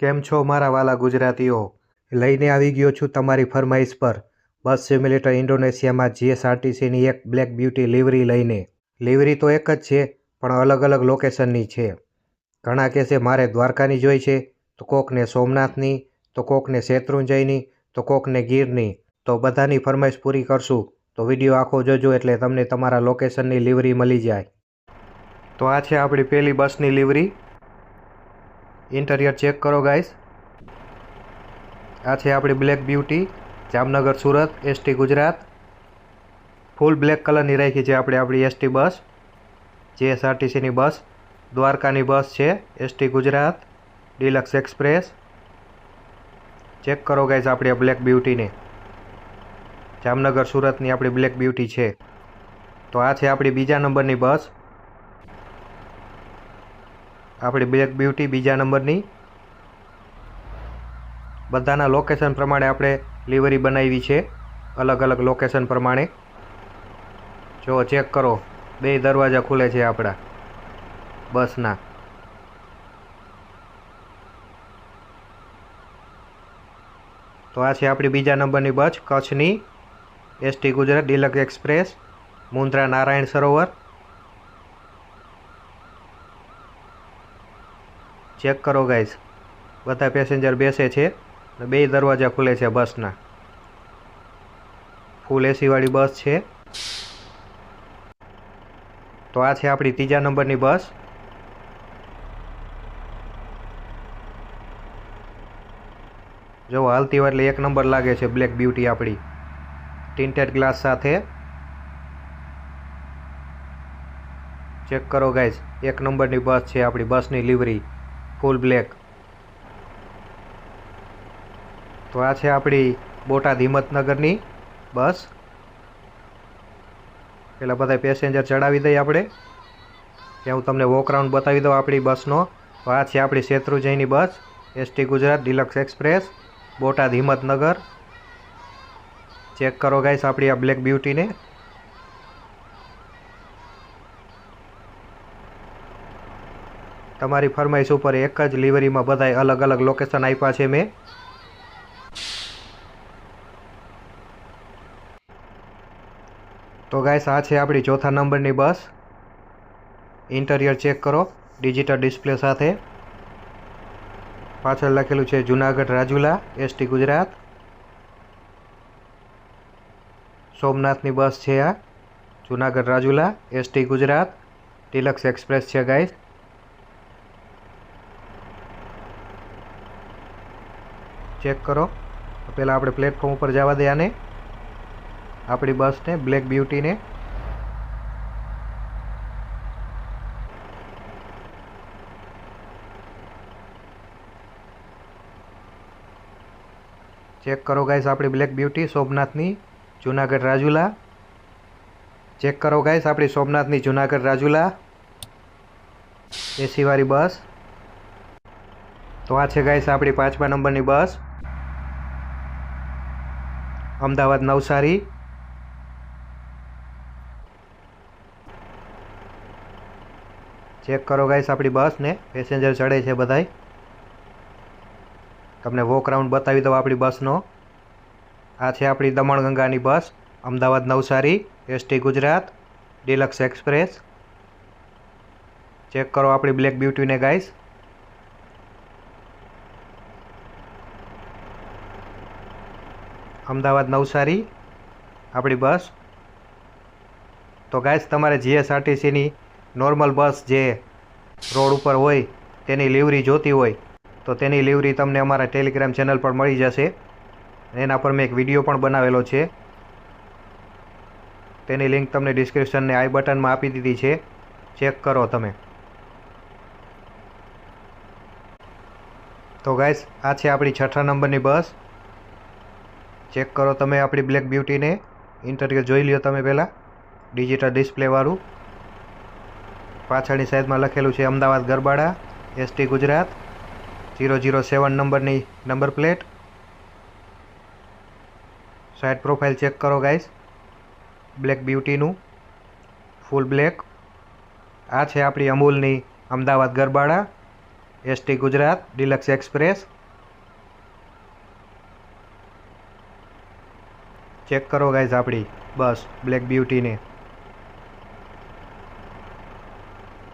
કેમ છો મારા વાલા ગુજરાતીઓ? લઈને આવી ગયો છું તમારી ફરમાઈશ પર. બસ સિમ્યુલેટર ઇન્ડોનેશિયામાં જીએસઆરટીસીની એક બ્લેક બ્યુટી લિવરી લઈને. લિવરી તો એક જ છે, પણ અલગ અલગ લોકેશનની છે. ઘણા કહેશે, મારે દ્વારકાની જોઈ છે. તો કોકને સોમનાથની, તો કોકને શેત્રુંજયની, તો કોકને ગીરની. તો બધાની ફરમાઈશ પૂરી કરશું. તો વીડિયો આખો જોજો એટલે તમને તમારા લોકેશનની લિવરી મળી જાય. તો આ છે આપણી પહેલી બસની લિવરી. ઇન્ટિરિયર ચેક કરો ગાઈસ આ છે આપણી black beauty Jamnagar, Surat ST Gujarat. Full black કલરની રાખી છે આપણે, આપણી એસટી બસ. જીએસઆરટીસીની બસ. દ્વારકાની બસ છે ST Gujarat. Deluxe express check કરો ગાઈસ આપણી આ બ્લેક બ્યુટીને જામનગર, સુરતની આપણી બ્લેક બ્યુટી છે. તો આ છે આપણી બીજા નંબરની બસ. આપણી બ્લેક બ્યુટી બીજા નંબરની. બધાના લોકેશન પ્રમાણે આપણે લિવરી બનાવી છે. અલગ અલગ લોકેશન પ્રમાણે. જો ચેક કરો, બે દરવાજા ખુલે છે આપણા. બસના. તો આ છે આપણી બીજા નંબરની બસ, કચ્છની. ST Gujarat deluxe express, Mundra Narayan Sarovar. Check કરો ગાઈઝ બધા પેસેન્જર બેસે છે. અને બે દરવાજા ખુલે છે બસના. ફૂલ એસીવાળી બસ છે. તો આ છે આપણી ત્રીજા નંબરની બસ. જો હાલતી હોય એટલે એક નંબર લાગે છે બ્લેક બ્યુટી આપણી. ટિન્ટેડ ગ્લાસ સાથે. ચેક કરો ગાઈઝ એક નંબરની બસ છે આપણી બસની લિવરી ફૂલ બ્લેક. તો આ છે આપણી બોટાદ હિંમતનગરની બસ. પેલા બધા પેસેન્જર ચડાવી દઈએ આપણે. ત્યાં હું તમને વોક બતાવી દઉં આપણી બસનો. તો આ છે આપણી શેત્રુંજયની bus. ST Gujarat deluxe express Botad Himmatnagar. Check કરો ગાઈસ આપણી આ બ્લેક બ્યુટીને તમારી ફરમાઈશ ઉપર એક જ લિવરીમાં બધાય અલગ અલગ લોકેશન આપ્યા છે મેં. તો ગાઈસ, આ છે આપણી ચોથા નંબરની બસ. ઇન્ટિરિયર ચેક કરો, ડિજિટલ ડિસ્પ્લે સાથે. પાછળ લખેલું છે જુનાગઢ રાજુલા, એસટી ગુજરાત. સોમનાથની બસ છે આ, Junagadh Rajula, ST Gujarat. Deluxe express છે ગાઈસ. ચેક કરો. પહેલાં આપણે પ્લેટફોર્મ ઉપર જવા દે આને. આપણી બસને બ્લેક બ્યુટીને ચેક કરો ગાઈસ આપણી બ્લેક બ્યુટી સોમનાથની જુનાગઢ રાજુલા. ચેક કરો ગાઈસ આપણી સોમનાથની જુનાગઢ રાજુલા. એસીવાળી બસ. તો આ છે ગાઈસ આપણી પાંચમા નંબરની બસ. અમદાવાદ નવસારી. ચેક કરો ગાઈસ આપણી બસ ને. પેસેન્જર ચડે છે બધાય. તમને વોક રાઉન્ડ બતાવી દઉં આપણી બસનો. આ છે આપણી દમણગંગાની bus, Ahmedabad Navsari ST Gujarat deluxe express check કરો આપણી બ્લેક બ્યુટીને ગાઈસ અમદાવાદ નવસારી, આપણી બસ. તો ગાઈસ, તમારે જીએસઆરટીસીની નોર્મલ બસ જે રોડ ઉપર હોય, તેની લિવરી જોતી હોય, તો તેની લિવરી તમને અમારા ટેલિગ્રામ ચેનલ પર મળી જશે. એના પર મેં એક વીડિયો પણ બનાવેલો છે. તેની લિંક તમને ડિસ્ક્રિપ્શનને આઈ બટનમાં આપી દીધી છે. ચેક કરો તમે. તો ગાઈસ, આ છે આપણી છઠ્ઠા નંબરની બસ. ચેક કરો તમે આપણી બ્લેક બ્યુટીને ઇન્ટરિયર જોઈ લ્યો તમે પહેલાં. ડિજિટલ ડિસ્પ્લેવાળું પાછળની સાઈડમાં લખેલું છે Ahmedabad Garbada ST Gujarat. Zero zero seven નંબરની number plate side profile check કરો ગાઈસ બ્લેક બ્યુટીનું ફૂલ બ્લેક આ છે આપણી અમૂલની Ahmedabad Garbada ST Gujarat deluxe express check કરો ગાઈઝ આપણી બસ બ્લેક બ્યુટીને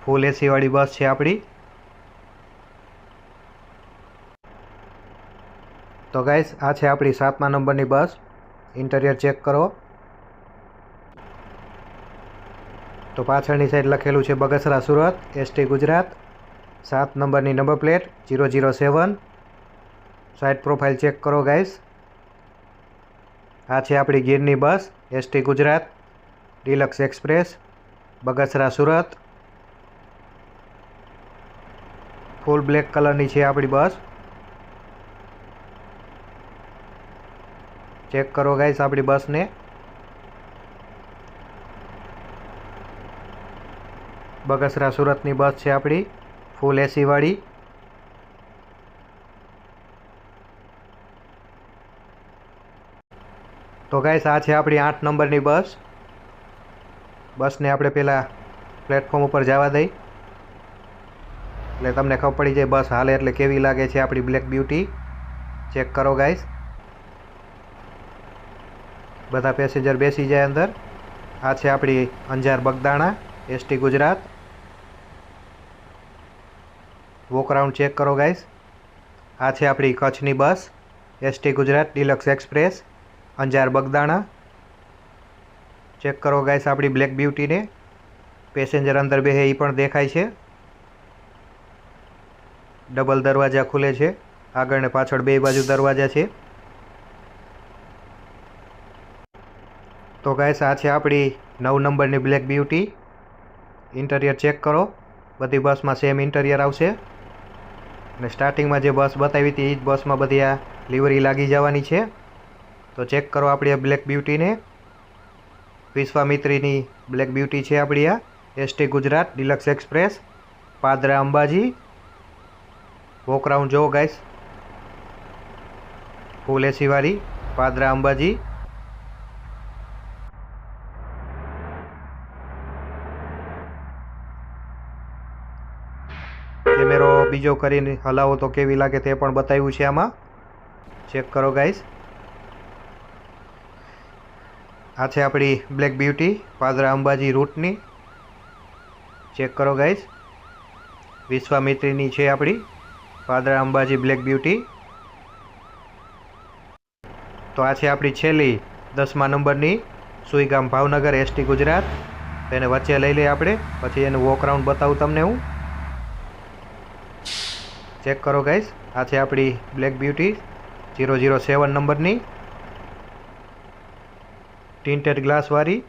ફૂલ એસીવાળી બસ છે આપણી તો ગાઈઝ આ છે આપણી સાતમા નંબરની બસ. ઇન્ટરિયર ચેક કરો. તો પાછળની સાઈડ લખેલું છે બગસરા સુરત એસટી ગુજરાત. સાત નંબરની number plate zero zero seven side profile check કરો ગાઈઝ આ છે આપણી ગીરની bus ST Gujarat, deluxe express, Bagasara Surat. Full black કલરની છે આપણી બસ. ચેક કરો ગાઈસ આપણી બસને. બગસરા સુરતની બસ છે આપણી, ફૂલ એસી તો ગાઈસ આ છે આપણી આઠ નંબરની બસ. બસને આપણે પહેલાં પ્લેટફોર્મ ઉપર જવા દઈ. એટલે તમને ખબર પડી જાય બસ હાલે એટલે કેવી લાગે છે આપણી બ્લેક બ્યુટી ચેક કરો ગાઈસ બધા પેસેન્જર બેસી જાય અંદર. આ છે આપણી Anjar Bagdana ST Gujarat. Walk check કરો ગાઈસ આ છે આપણી કચ્છની bus ST Gujarat deluxe express Anjar Bagdana. Check કરો ગાઈસ આપણી બ્લેક બ્યુટીને પેસેન્જર અંદર બેહે એ પણ દેખાય છે. ડબલ દરવાજા ખુલે છે. આગળ ને પાછળ બે બાજુ દરવાજા છે. તો ગાઈસ આ છે આપણી નવ નંબરની બ્લેક બ્યુટી ઇન્ટરિયર ચેક કરો. બધી બસમાં સેમ ઇન્ટરિયર આવશે. અને સ્ટાર્ટિંગમાં જે બસ બતાવી હતી એ જ બસમાં બધી આ લિવરી લાગી જવાની છે. તો ચેક કરો આપણી આ બ્લેક બ્યુટીને વિશ્વામિત્રીની બ્લેક બ્યુટી છે આપણી આ. ST Gujarat deluxe express Padra Ambaji. Walk around જુઓ ગાઈસ ફૂલ એસીવાળી પાદરા અંબાજી. કેમેરો બીજો કરીને હલાવો તો કેવી લાગે તે પણ બતાવ્યું છે આમાં. ચેક કરો ગાઈસ આ છે આપણી બ્લેક બ્યુટી પાદરા અંબાજી રૂટની ચેક કરો ગાઈસ વિશ્વામિત્રીની છે આપણી પાદરા અંબાજી બ્લેક બ્યુટી તો આ છે આપણી છેલ્લી દસમા નંબરની સુઈગામ ભાવનગર એસટી ગુજરાત. તેને વચ્ચે લઈ લઈએ આપણે. પછી એનું વોક રાઉન્ડ બતાવું તમને હું. ચેક કરો ગાઈઝ આ છે આપણી black beauty zero zero seven નંબરની. ટિન્ટેડ ગ્લાસવાળી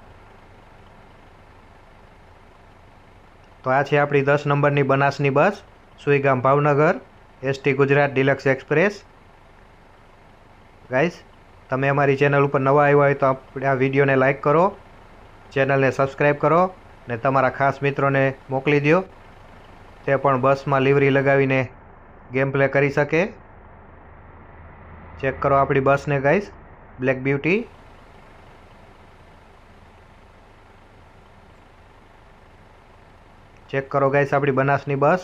તો આ છે આપણી દસ નંબરની બનાસની bus, Suigam Bhavnagar ST Gujarat deluxe express. Guys તમે અમારી ચેનલ ઉપર નવા આવ્યા હોય તો આપણે આ વિડીયોને લાઇક કરો, ચેનલને સબસ્ક્રાઈબ કરો, ને તમારા ખાસ મિત્રોને મોકલી દો તે પણ બસમાં લીવરી લગાવીને ગેમ પ્લે કરી શકે. ચેક કરો આપણી બસને ગાઈસ બ્લેક બ્યુટી ચેક કરો ગાઈસ આપણી બનાસની બસ.